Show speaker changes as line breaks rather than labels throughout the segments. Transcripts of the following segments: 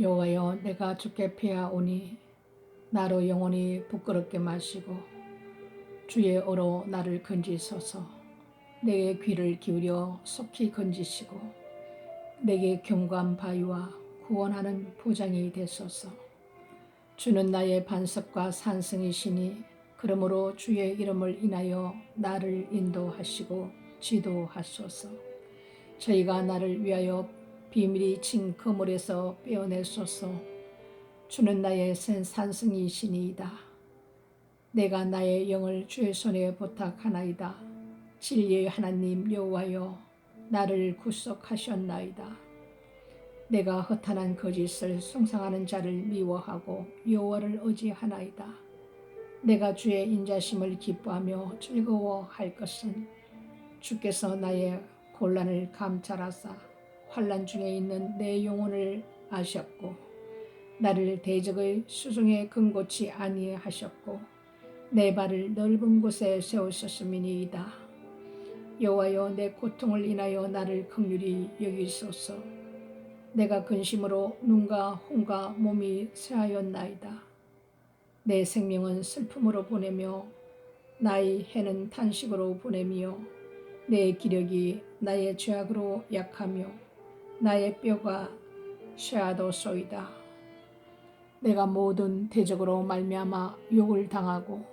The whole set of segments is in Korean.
여호와여 내가 주께 피하오니 나로 영원히 부끄럽게 마시고 주의 어로 나를 건지소서. 내게 귀를 기울여 속히 건지시고 내게 경관 바위와 구원하는 보장이 되소서. 주는 나의 반석과 산성이시니 그러므로 주의 이름을 인하여 나를 인도하시고 지도하소서. 저희가 나를 위하여 비밀이 친 그물에서 빼어내소서 주는 나의 센 산성이시니이다. 내가 나의 영을 주의 손에 부탁하나이다. 진리의 하나님 여호와여 나를 구속하셨나이다. 내가 허탄한 거짓을 숭상하는 자를 미워하고 여호와를 의지하나이다. 내가 주의 인자심을 기뻐하며 즐거워할 것은 주께서 나의 곤란을 감찰하사 환란 중에 있는 내 영혼을 아셨고 나를 대적의 수중에 근고치 아니하셨고 내 발을 넓은 곳에 세우셨음이니이다. 여호와여 내 고통을 인하여 나를 긍휼히 여기소서. 내가 근심으로 눈과 혼과 몸이 쇠하였나이다. 내 생명은 슬픔으로 보내며 나의 해는 탄식으로 보내며 내 기력이 나의 죄악으로 약하며 나의 뼈가 쇠하도소이다. 내가 모든 대적으로 말미암아 욕을 당하고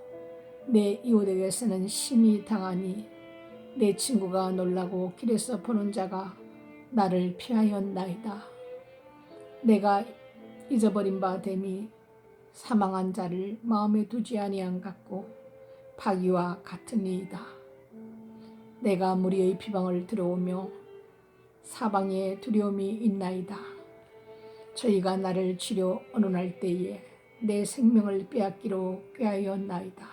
내 이웃에게서는 심히 당하니 내 친구가 놀라고 길에서 보는 자가 나를 피하였나이다. 내가 잊어버린 바 됨이 사망한 자를 마음에 두지 아니한 같고 파기와 같은 이이다. 내가 무리의 비방을 들어오며 사방에 두려움이 있나이다. 저희가 나를 치려 언론할 때에 내 생명을 빼앗기로 꾀하였나이다.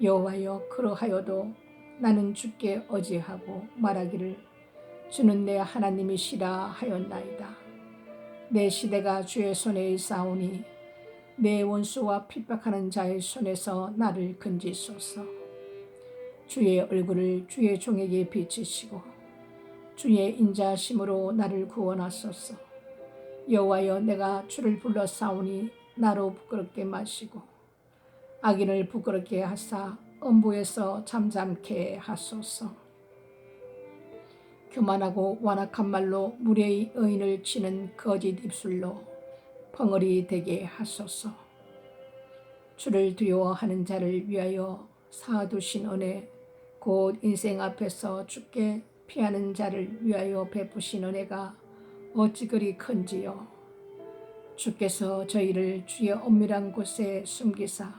여호와여 그러하여도 나는 주께 어지하고 말하기를 주는 내 하나님이시라 하였나이다. 내 시대가 주의 손에 있사오니 내 원수와 핍박하는 자의 손에서 나를 건지소서. 주의 얼굴을 주의 종에게 비치시고 주의 인자심으로 나를 구원하소서. 여호와여 내가 주를 불러 싸우니 나로 부끄럽게 마시고 악인을 부끄럽게 하사 엄부에서 잠잠케 하소서. 교만하고 완악한 말로 무례의 의인을 치는 거짓 입술로 펑어리 되게 하소서. 주를 두려워하는 자를 위하여 사두신 은혜 곧 인생 앞에서 죽게 피하는 자를 위하여 베푸신 은혜가 어찌 그리 큰지요. 주께서 저희를 주의 엄밀한 곳에 숨기사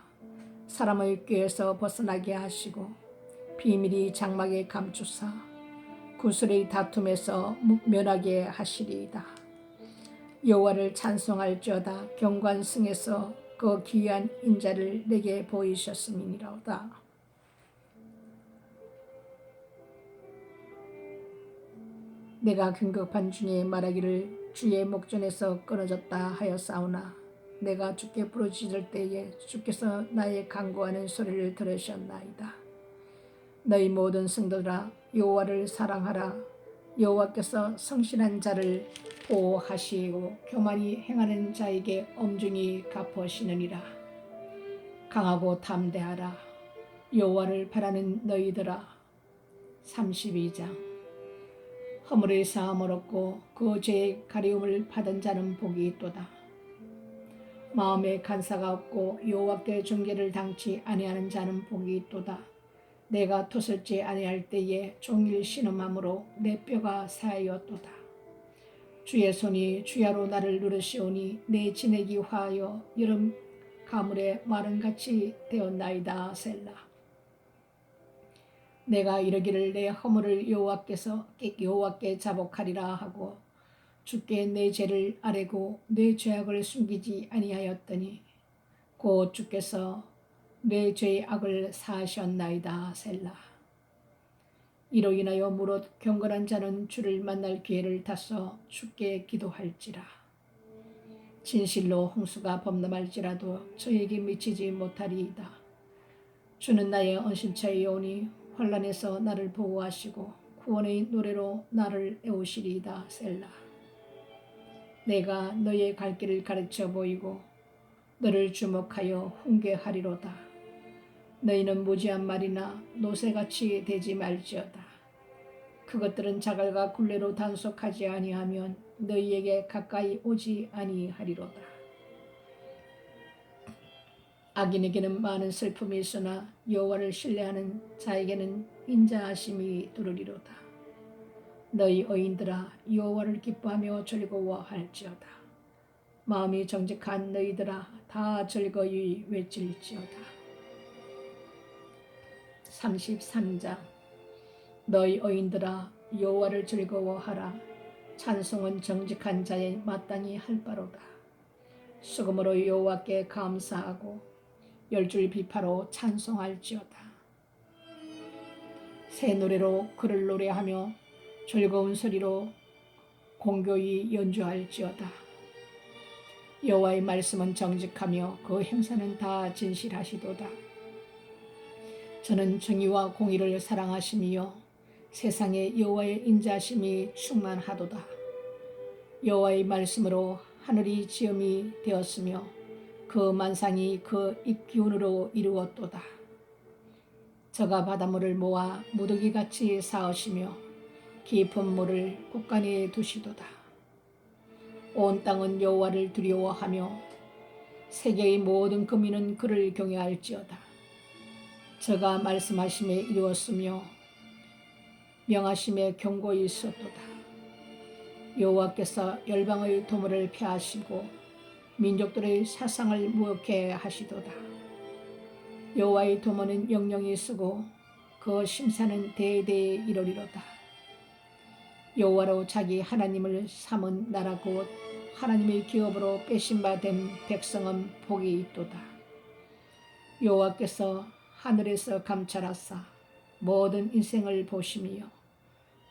사람의 꾀에서 벗어나게 하시고 비밀이 장막에 감추사 구슬의 다툼에서 면하게 하시리이다. 여호와를 찬송할지어다 경관승에서 그 귀한 인자를 내게 보이셨음이니로다. 내가 긴급한 중에 말하기를 주의 목전에서 끊어졌다 하였사오나 내가 주께 부르짖을 때에 주께서 나의 간구하는 소리를 들으셨나이다. 너희 모든 성도들아 여호와를 사랑하라 여호와께서 성실한 자를 보호하시고 교만이 행하는 자에게 엄중히 갚으시느니라. 강하고 담대하라 여호와를 바라는 너희들아 32장 허물의 사함을 얻고 그 죄의 가리움을 받은 자는 복이 있도다. 마음에 간사가 없고 여호와께 중계를 당치 아니하는 자는 복이 있도다. 내가 토설지 아니할 때에 종일 신음함으로 내 뼈가 사하였도다. 주의 손이 주야로 나를 누르시오니 내 진액이 화하여 여름 가물에 마른같이 되었나이다 셀라. 내가 이르기를 내 허물을 여호와께서 여호와께 자복하리라 하고 주께 내 죄를 아뢰고 내 죄악을 숨기지 아니하였더니 곧 주께서 내 죄의 악을 사하셨나이다 셀라. 이로 인하여 무릇 경건한 자는 주를 만날 기회를 타서 주께 기도할지라. 진실로 홍수가 범람할지라도 저에게 미치지 못하리이다. 주는 나의 언신처이오니 환란에서 나를 보호하시고 구원의 노래로 나를 애우시리이다 셀라. 내가 너의 갈 길을 가르쳐 보이고 너를 주목하여 훈계하리로다. 너희는 무지한 말이나 노새같이 되지 말지어다. 그것들은 자갈과 굴레로 단속하지 아니하면 너희에게 가까이 오지 아니하리로다. 악인에게는 많은 슬픔이 있으나 여호와를 신뢰하는 자에게는 인자하심이 두르리로다. 너희 어인들아 여호와를 기뻐하며 즐거워할지어다. 마음이 정직한 너희들아 다 즐거이 외칠지어다. 33장 너희 어인들아 여호와를 즐거워하라 찬송은 정직한 자의 마땅히 할 바로다. 수금으로 여호와께 감사하고 열줄 비파로 찬송할지어다. 새 노래로 그를 노래하며 즐거운 소리로 공교히 연주할지어다. 여호와의 말씀은 정직하며 그 행사는 다 진실하시도다. 저는 정의와 공의를 사랑하심이요 세상에 여호와의 인자심이 충만하도다. 여호와의 말씀으로 하늘이 지음이 되었으며 그 만상이 그 입기운으로 이루었도다. 저가 바닷물을 모아 무더기같이 쌓으시며 깊은 물을 곳간에 두시도다. 온 땅은 여호와를 두려워하며 세계의 모든 거민은 그를 경외할지어다. 저가 말씀하심에 이루었으며 명하심에 경고히 있었도다. 여호와께서 열방의 도모를 폐하시고 민족들의 사상을 무역해 하시도다. 여호와의 도모는 영영이 쓰고 그 심사는 대대에 이르리로다. 여호와로 자기 하나님을 삼은 나라 곧 하나님의 기업으로 빼신 바된 백성은 복이 있도다. 여호와께서 하늘에서 감찰하사 모든 인생을 보심이요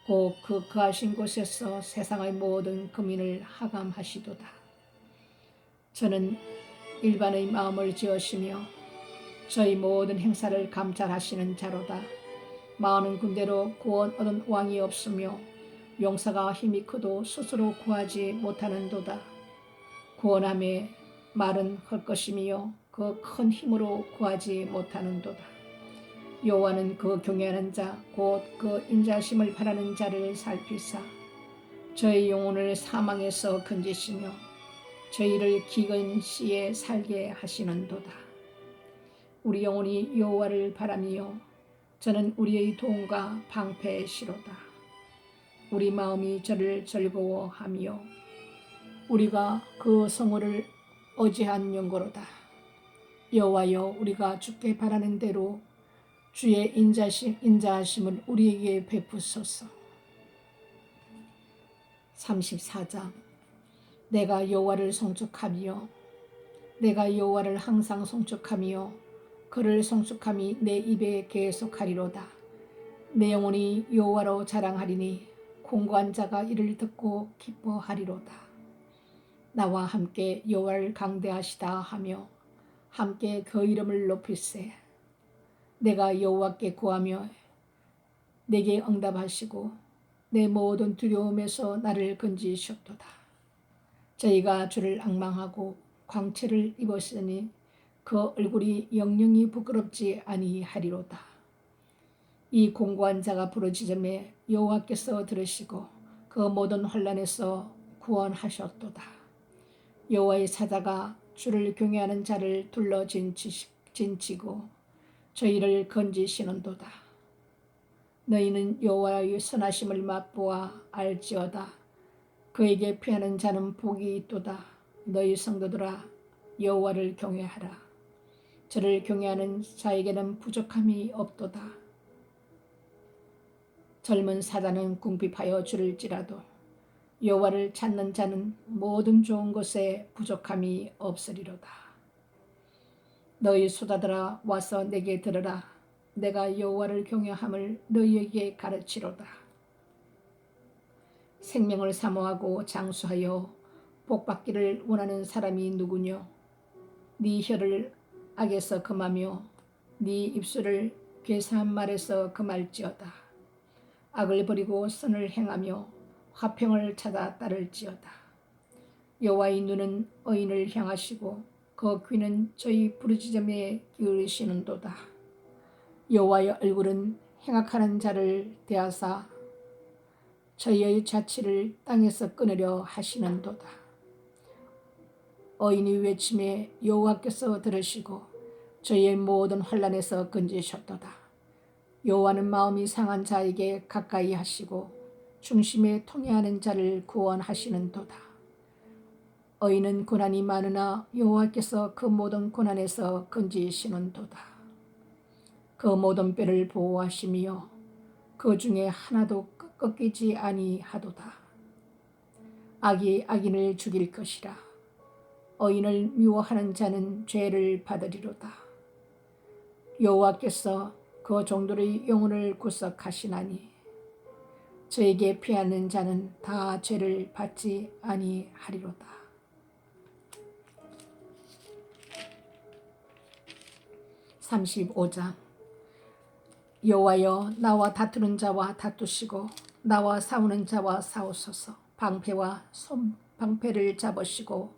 곧그 그하신 곳에서 세상의 모든 거민을 하감하시도다. 저는 일반의 마음을 지으시며 저희 모든 행사를 감찰하시는 자로다. 많은 군대로 구원 얻은 왕이 없으며 용사가 힘이 크도 스스로 구하지 못하는 도다. 구원함에 말은 헛것임이요 그큰 힘으로 구하지 못하는 도다. 여호와는 그 경외하는 자 곧 그 인자심을 바라는 자를 살피사 저희 영혼을 사망에서 건지시며 저희를 기근 시에 살게 하시는도다. 우리 영혼이 여호와를 바라며 저는 우리의 도움과 방패시로다. 우리 마음이 저를 즐거워하며 우리가 그 성호를 어지한 연고로다. 여호와여 우리가 주께 바라는 대로 주의 인자심, 인자하심을 우리에게 베푸소서. 34장 내가 여호와를 송축하며 내가 여호와를 항상 송축하며 그를 송축함이 내 입에 계속하리로다. 내 영혼이 여호와로 자랑하리니 공고한 자가 이를 듣고 기뻐하리로다. 나와 함께 여호와를 강대하시다 하며 함께 그 이름을 높일세. 내가 여호와께 구하며 내게 응답하시고 내 모든 두려움에서 나를 건지셨도다. 저희가 주를 악망하고 광채를 입었으니 그 얼굴이 영영이 부끄럽지 아니하리로다. 이 공고한 자가 부르짖음에 여호와께서 들으시고 그 모든 환란에서 구원하셨도다. 여호와의 사자가 주를 경외하는 자를 둘러 진치고 저희를 건지시는도다. 너희는 여호와의 선하심을 맛보아 알지어다. 그에게 피하는 자는 복이 있도다. 너희 성도들아 여호와를 경외하라. 저를 경외하는 자에게는 부족함이 없도다. 젊은 사자는 궁핍하여 줄을지라도 여호와를 찾는 자는 모든 좋은 것에 부족함이 없으리로다. 너희 수다들아 와서 내게 들으라. 내가 여호와를 경외함을 너희에게 가르치로다. 생명을 사모하고 장수하여 복받기를 원하는 사람이 누구뇨? 네 혀를 악에서 금하며 네 입술을 괴사한 말에서 금할지어다. 악을 버리고 선을 행하며 화평을 찾아 따를지어다. 여호와의 눈은 의인을 향하시고 그 귀는 저희 부르짖음에 기울이시는도다. 여호와의 얼굴은 행악하는 자를 대하사 저희의 자취를 땅에서 끊으려 하시는도다. 어인이 외침에 여호와께서 들으시고 저희의 모든 환란에서 건지셨도다. 여호와는 마음이 상한 자에게 가까이 하시고 중심에 통해하는 자를 구원하시는도다. 어인은 고난이 많으나 여호와께서 그 모든 고난에서 건지시는도다. 그 모든 뼈를 보호하시며 그 중에 하나도 꺾이지 아니하도다. 악이 악인을 죽일 것이라. 어인을 미워하는 자는 죄를 받으리로다. 여호와께서 그 종들의 영혼을 구속하시나니 저에게 피하는 자는 다 죄를 받지 아니하리로다. 35장 여호와여 나와 다투는 자와 다투시고 나와 싸우는 자와 싸우소서. 방패와 손 방패를 잡으시고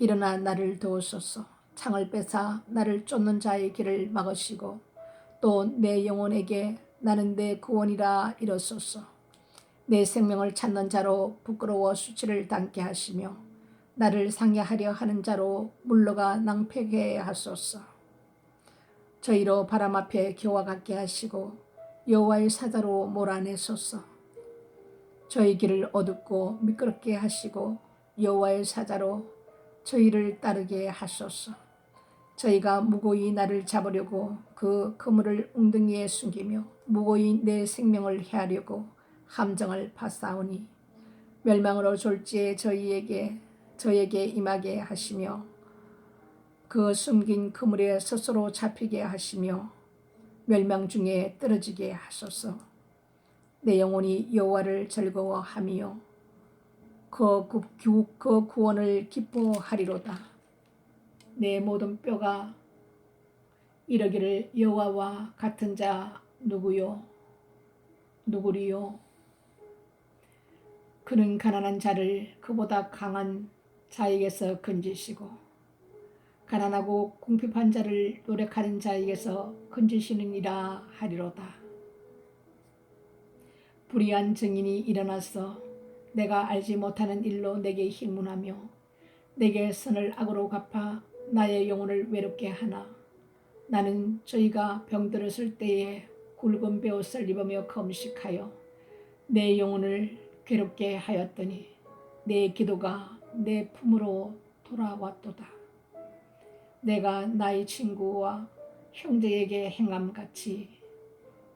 일어나 나를 도우소서. 창을 뺏아 나를 쫓는 자의 길을 막으시고 또 내 영혼에게 나는 내 구원이라 이르소서. 내 생명을 찾는 자로 부끄러워 수치를 담게 하시며 나를 상해하려 하는 자로 물러가 낭패게 하소서 저희로 바람 앞에 교와 같게 하시고 여호와의 사자로 몰아내소서 저희 길을 어둡고 미끄럽게 하시고 여호와의 사자로 저희를 따르게 하소서. 저희가 무고히 나를 잡으려고 그 그물을 웅덩이에 숨기며 무고히 내 생명을 해하려고 함정을 파싸우니 멸망으로 졸지에 저희에게 저에게 임하게 하시며 그 숨긴 그물에 스스로 잡히게 하시며 멸망 중에 떨어지게 하소서. 내 영혼이 여호와를 즐거워하며 그, 구, 그 구원을 기뻐하리로다. 내 모든 뼈가 이러기를 여호와와 같은 자 누구요? 누구리요? 그는 가난한 자를 그보다 강한 자에게서 건지시고 가난하고 궁핍한 자를 노력하는 자에게서 건지시느니라 하리로다. 불의한 증인이 일어나서 내가 알지 못하는 일로 내게 힘문하며 내게 선을 악으로 갚아 나의 영혼을 외롭게 하나 나는 저희가 병들었을 때에 굵은 베옷을 입으며 금식하여 내 영혼을 괴롭게 하였더니 내 기도가 내 품으로 돌아왔도다. 내가 나의 친구와 형제에게 행함 같이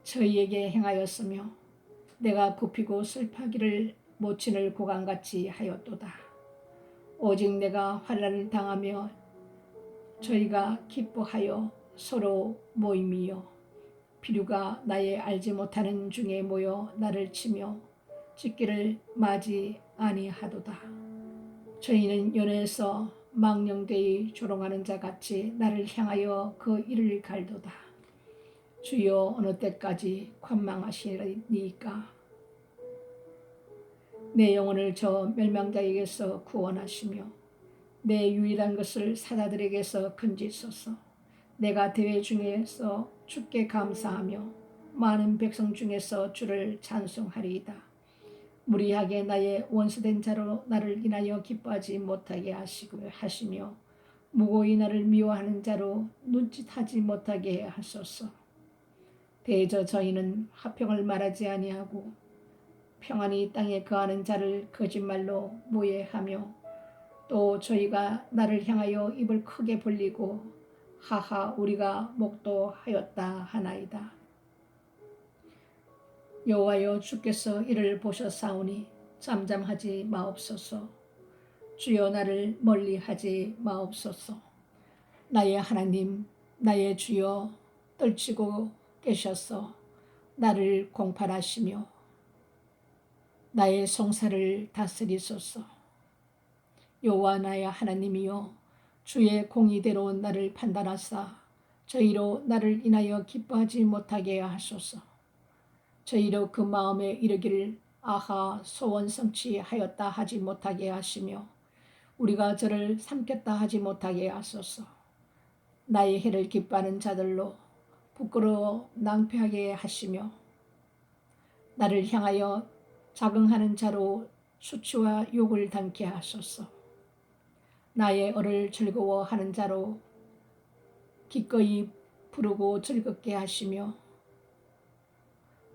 저희에게 행하였으며 내가 굽히고 슬퍼하기를 모친을 고강같이 하였도다. 오직 내가 환란을 당하며 저희가 기뻐하여 서로 모임이요 비류가 나의 알지 못하는 중에 모여 나를 치며 찢기를 맞이 아니하도다. 저희는 연애에서 망령되이 조롱하는 자 같이 나를 향하여 그 이를 갈도다. 주여 어느 때까지 관망하시리니까 내 영혼을 저 멸망자에게서 구원하시며 내 유일한 것을 사자들에게서 건지소서. 내가 대회 중에서 주께 감사하며 많은 백성 중에서 주를 찬송하리이다. 무리하게 나의 원수된 자로 나를 인하여 기뻐하지 못하게 하시고 하시며 무고히 나를 미워하는 자로 눈짓하지 못하게 하소서. 대저 저희는 화평을 말하지 아니하고 평안히 땅에 거하는 자를 거짓말로 모해하며 또 저희가 나를 향하여 입을 크게 벌리고 하하 우리가 목도하였다 하나이다. 여호와여 주께서 이를 보셨사오니 잠잠하지 마옵소서. 주여 나를 멀리하지 마옵소서. 나의 하나님, 나의 주여 떨치고 계셔서 나를 공판하시며 나의 성사를 다스리소서. 여호와 나의 하나님이여 주의 공의대로 나를 판단하사 저희로 나를 인하여 기뻐하지 못하게 하소서. 저희로 그 마음에 이르기를 아하 소원 성취하였다 하지 못하게 하시며 우리가 저를 삼켰다 하지 못하게 하소서. 나의 해를 기뻐하는 자들로 부끄러워 낭패하게 하시며 나를 향하여 자긍하는 자로 수치와 욕을 담게 하소서. 나의 어를 즐거워하는 자로 기꺼이 부르고 즐겁게 하시며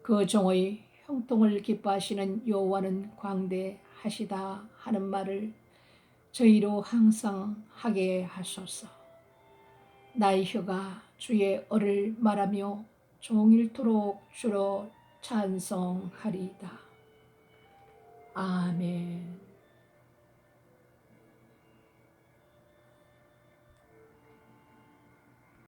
그 종의 형통을 기뻐하시는 여호와는 광대하시다 하는 말을 저희로 항상 하게 하소서. 나의 혀가 주의 어를 말하며 종일토록 주로 찬송하리이다. 아멘.